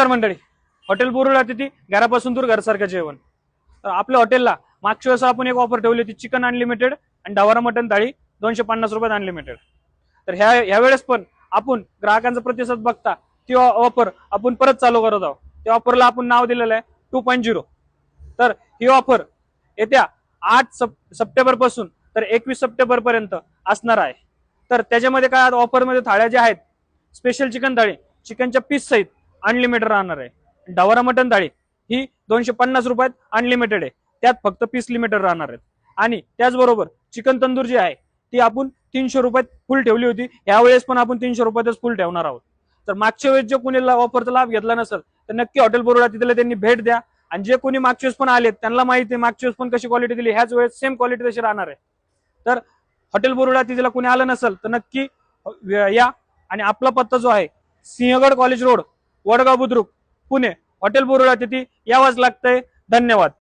नमस्कार मंडळी. हॉटेल बोरुडा तिथे घरापासून दूर घरासारखं जेवण. तर आपल्या हॉटेलला मागच्या वेळेस आपण एक ऑफर ठेवली होती चिकन अनलिमिटेड आणि डवारा मटन थाळी दोनशे पन्नास रुपयात अनलिमिटेड तर ह्या ह्यावेळेस पण आपण ग्राहकांचा प्रतिसाद बघता ती ऑफर आपण परत चालू करत आहोत. त्या ऑफरला आपण नाव दिलेलं आहे टू पॉईंट झिरो तर ही ऑफर येत्या आठ सप सप्टेंबरपासून तर एकवीस सप्टेंबर पर्यंत असणार आहे. तर त्याच्यामध्ये काय ऑफरमध्ये थाळ्या ज्या आहेत स्पेशल चिकन थाळी चिकनच्या पीस सहित अनलिमिटेड राहणार आहे. डवरा मटन थाळी ही दोनशे पन्नास रुपयात अनलिमिटेड आहे. त्यात फक्त पीस लिमिटेड राहणार आहेत. आणि त्याचबरोबर चिकन तंदूर जी आहे ती आपण तीनशे रुपयात फुल ठेवली होती. यावेळेस पण आपण तीनशे रुपयातच फुल ठेवणार आहोत. तर मागच्या वेळेस जे कोणी ऑफरचा लाभ घेतला नसेल तर नक्की हॉटेल बरोडा तिथल्या त्यांनी भेट द्या. आणि जे कोणी मागच्या वेळेस पण आलेत त्यांना माहिती आहे मागच्या वेळेस पण कशी क्वालिटी दिली. ह्याच वेळेस सेम क्वालिटी तशी राहणार आहे. तर हॉटेल बरोडा तिथेला कोणी आलं नसेल तर नक्की या. आणि आपला पत्ता जो आहे Sinhagad college road Vadgaon Budruk Pune. Hotel Boruda तिथी यावाच लागतंय. धन्यवाद.